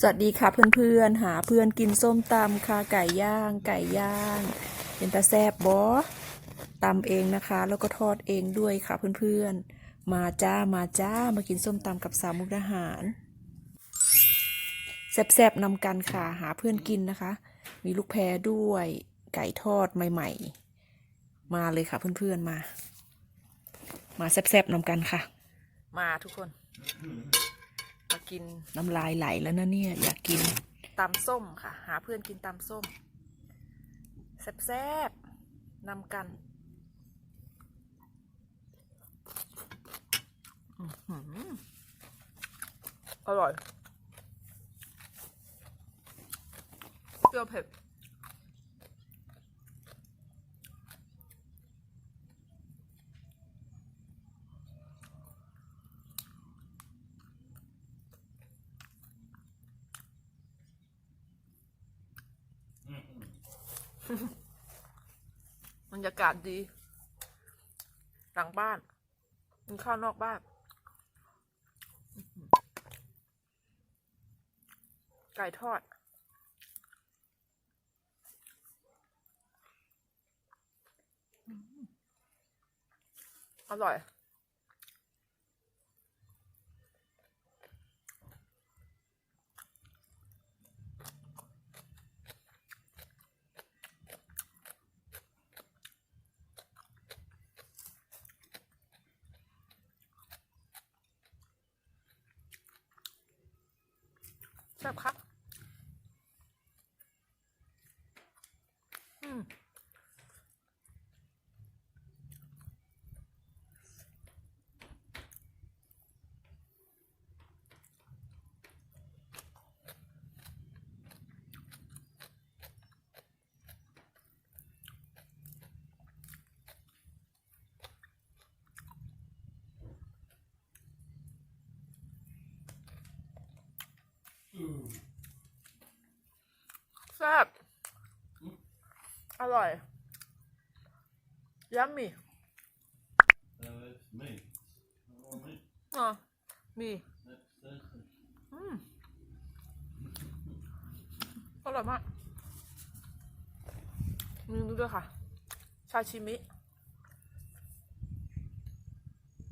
สวัสดีค่ะเพื่อนๆ หาเพื่อนกินส้มตำค่ะไก่ย่าง ไก่ย่าง เป็นตาแซบบอตำเองนะคะ แล้วก็ทอดเองด้วยค่ะเพื่อนๆ มาจ้ามาจ้ามากินส้มตำกับสาวมุกดาหารแซบๆนำกันค่ะหาเพื่อนกินนะคะ มีลูกแพรด้วยไก่ทอดใหม่ ๆ มาเลยค่ะเพื่อนๆมา มาแซบๆนำกันค่ะ มาทุกคน กินน้ำลายไหลแล้วนะเนี่ย อยากกินตำส้มค่ะ หาเพื่อนกินตำส้มแซ่บๆนำกันอื้อหืออร่อยเปรี้ยวเผ็ด บรรยากาศดี หลังบ้านกินข้าวนอกบ้านไก่ทอด อร่อย แซ่บ แซ่บอร่อยยัมมี่ Uh, อ๋อมีอืมอร่อยมากมีนี่ด้วยค่ะ ชาชิมิ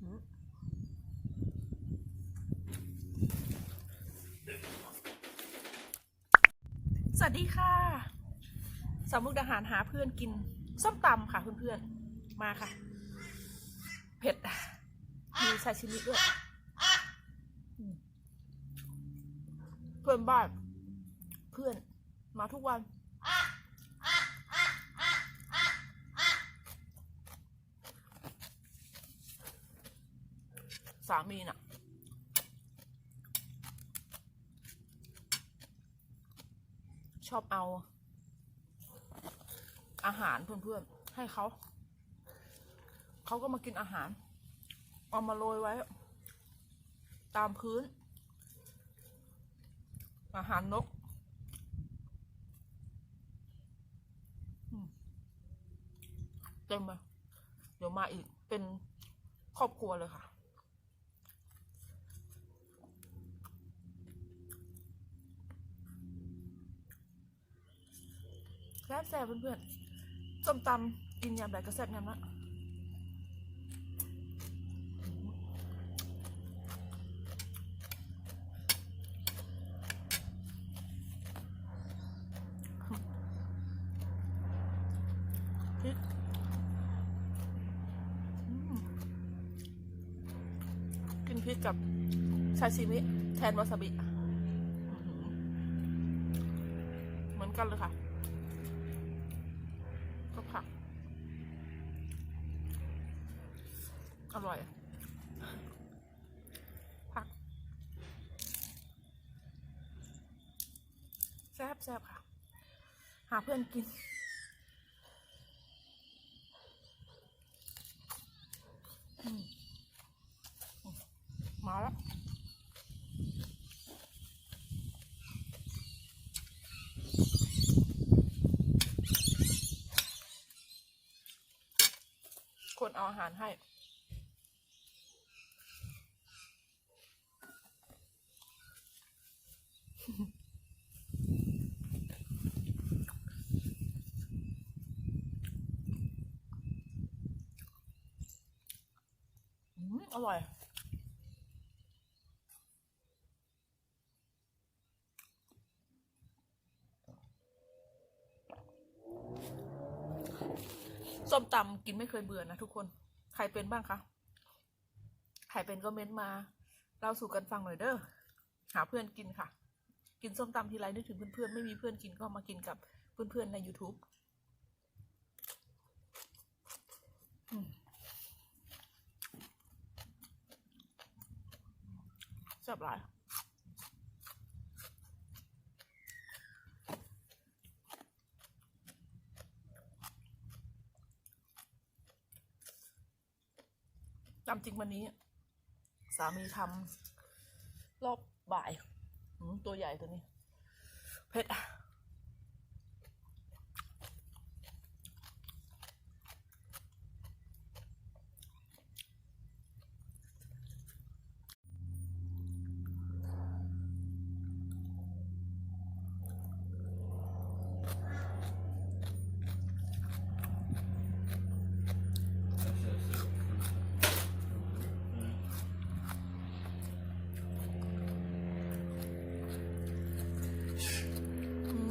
อืม สวัสดีค่ะสามมุกดาหารหาเพื่อนกิน ส้มตำค่ะเพื่อนๆ มาค่ะ เผ็ด มีชาชิมิด้วย เพื่อนบ้าน เพื่อนมาทุกวัน สามีน่ะ ชอบเอา อาหารเพื่อนๆ ให้เขา เขาก็มากินอาหาร เอามาโรยไว้ ตามพื้น อาหารนกเต็มเลยเดี๋ยวมาอีกเป็นครอบครัวเลยค่ะ ซ่บแซ่บเพื่อนๆส้มตำกินยำแบบก็แซ่บยำละพริกกินพริกกับซาชิมิแทนวาซาบิ เหมือนกันเลยค่ะ ก็ผัก อร่อย ผัก แซ่บแซ่บค่ะ หาเพื่อนกิน มาแล้วคนเอาอาหารให้ อืมอร่อย ส้มตำกินไม่เคยเบื่อนะทุกคน ใครเป็นบ้างคะ ใครเป็นก็เม้นต์มาเล่าสู่กันฟังหน่อยเด้อ หาเพื่อนกินค่ะ กินส้มตำทีไรนึกถึงเพื่อนๆ ไม่มีเพื่อนกินก็มากินกับเพื่อนๆใน YouTube แซ่บหลายตามจริงวันนี้ สามีทำรอบบ่าย ตัวใหญ่ตัวนี้ เผ็ดอะ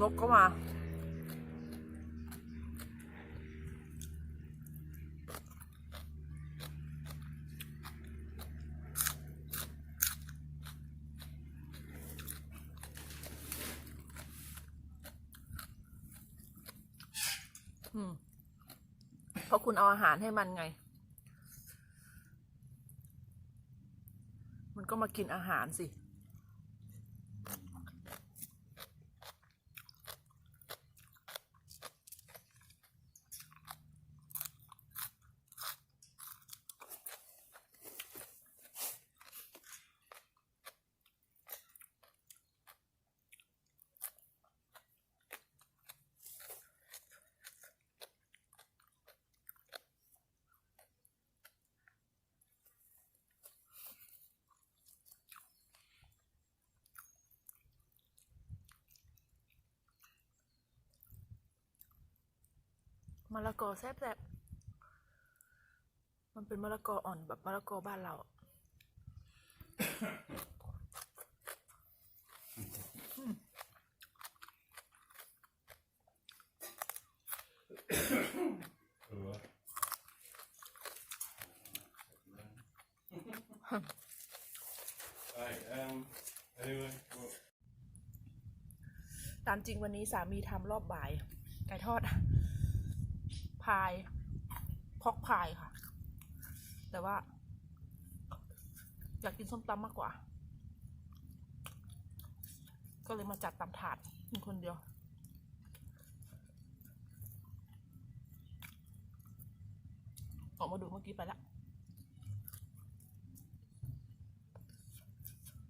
นกก็มาอืมเพราะคุณเอาอาหารให้มันไง มันก็มากินอาหารสิะละกอแซ่บๆมันเป็นมะละกออ่อนแบบมะละกอบ้านเราอะอืม Right, um, anyway, well, ตามจริงวันนี้สามีทำรอบบ่ายไก่ทอด พายพอกพายค่ะ แต่ว่า อยากกินส้มตำมากกว่า ก็เลยมาจัดตำถาดมีคนเดียวออกมาดูเมื่อกี้ไปละ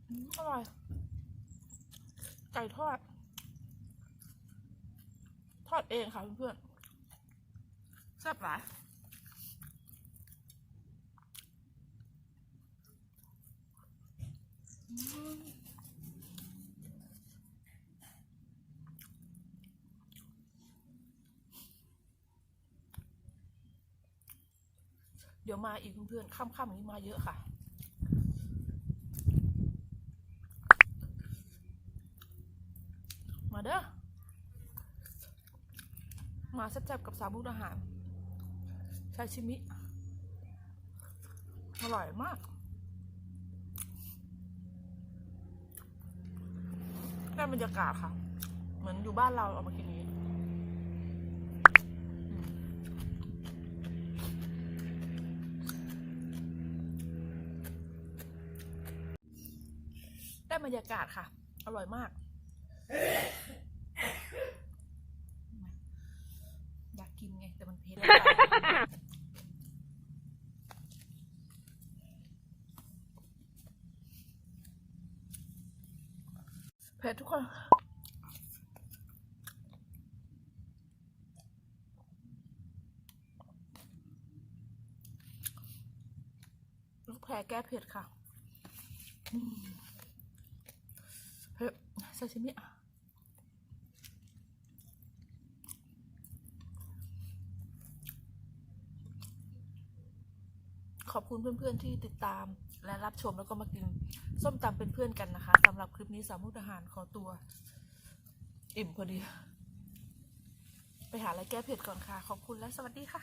อืมอร่อย ไก่ทอด ทอดเองค่ะเพื่อนๆ ซ่บหลายเดี๋ยวมาอีกเพื่อนๆค่ำๆนี้มาเยอะค่ะมาเด้อ มาแซ่บๆกับสามมุกอาหาร ชาชิมิ อร่อยมากได้บรรยากาศค่ะ เหมือนอยู่บ้านเราเอามากินนี้ได้บรรยากาศค่ะ อร่อยมาก อยากกินไง แต่มันเผ็ด เผ็ดทุกคนลูกแพรแก้เผ็ดค่ะเผ็ดซาชิมิอะ ขอบคุณเพื่อนๆที่ติดตามและรับชมแล้วก็มากินส้มตำเป็นเพื่อนกันนะคะสำหรับคลิปนี้สามมุกทหารขอตัว อิ่มพอดี ไปหาอะไรแก้เผ็ดก่อนค่ะ ขอบคุณและสวัสดีค่ะ